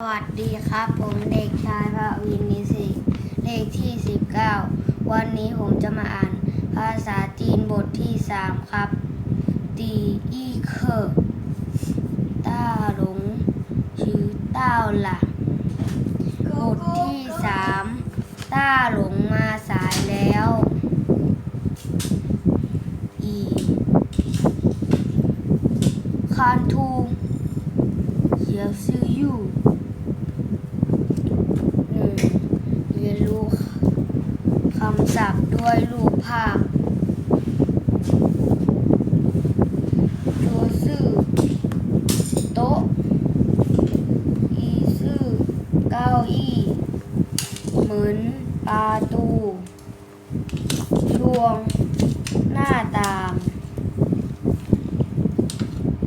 สวัสดีครับ ผมเด็กชายพระวินนิสิตเลขที่ 19 วันนี้ผมจะมาอ่าน ภาษาจีนบทที่ 3 ครับ ตีอีเคอต้าหลงชื่อเต้าหลังบทที่ 3 ต้าหลงมาสายแล้วอีคานทูเสียวซื่ออยู่ หนึ่งเรียนรู้ คำศัพท์ด้วยรูปภาพตัวซื่อโต๊ะอีซื่อเก้าอี้เหมือนประตูช่วงหน้าต่าง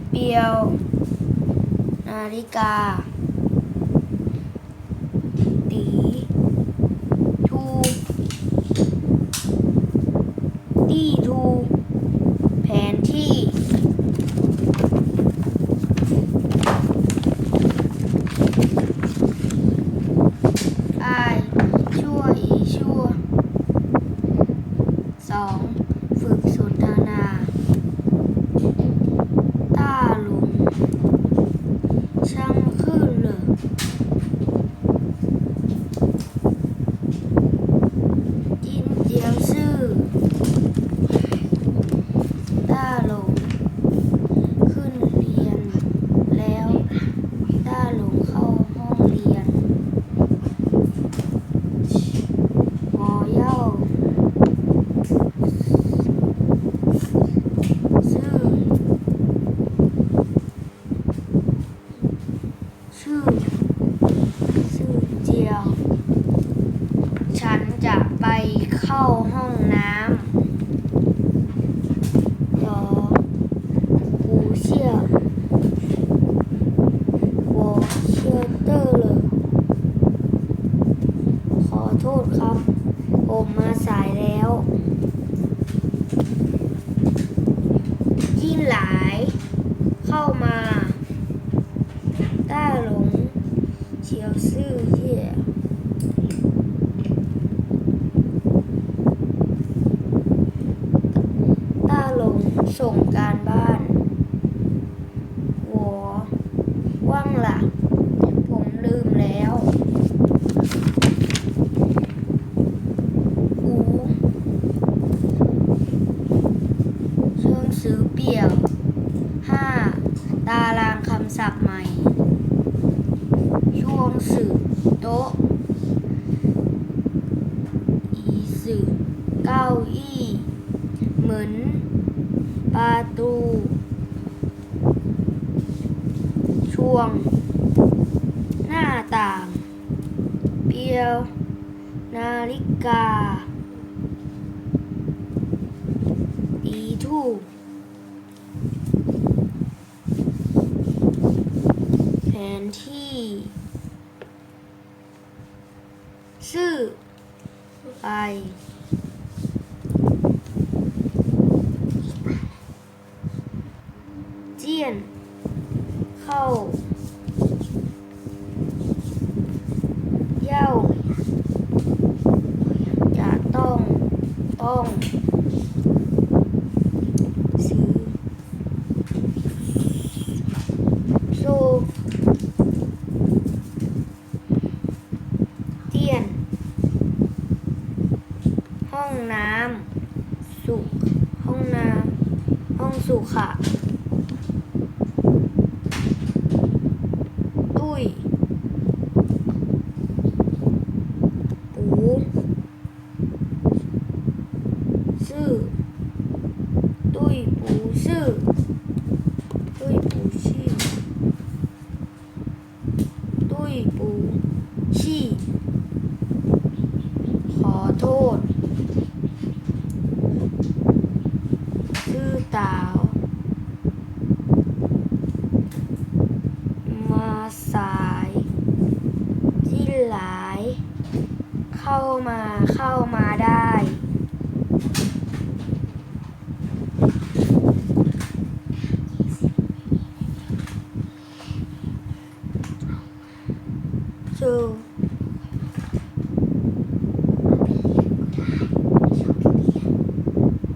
เปียว นาฬิกา ตีทูตีทูแผนที่ อายชั่วอีชั่วสองฝึกสนทนา ต้าหลงช่างขึ้นเลย จินเจียวซื่อต้าหลง ขึ้นเรียน แล้วต้าหลงเข้าห้องเรียนหอเย่าซื่อชื่อซื่อเจียว ฉันจะไปเข้าห้องน้ำรอกูเชื่อ我เชื่อเตอร์เลยขอโทษครับ ผมมาสายแล้วยิ่งหลายเข้ามาต้หลงเฉียวซื่อเย่ ต้าหลง ส่งการบ้านหัวว่างละผมลืมแล้วอูเชิงซื้อเปี่ยวห้าตารางคำศัพท์ใหม่ ช่วงสื่อโต๊ะ อีสื่อเก้าอี้ เหมือน ประตู ช่วง หน้าต่าง เปียว นาฬิกาตีทูกแผนที่ชื่อไป เจียน เข้า เย่า จะต้อง ต้ องสีสูบเตียน ห้องน้ำสุห้องน้ำห้องสุขะ ตุ้ย ปู ซื่อตุ้ยปูซื่อตุ้ยปูชี่ตุ้ยปูชี่ ขอโทษ ซื่อตาว มาสาย ที่หลาย เข้ามาเข้ามา ได้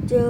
จู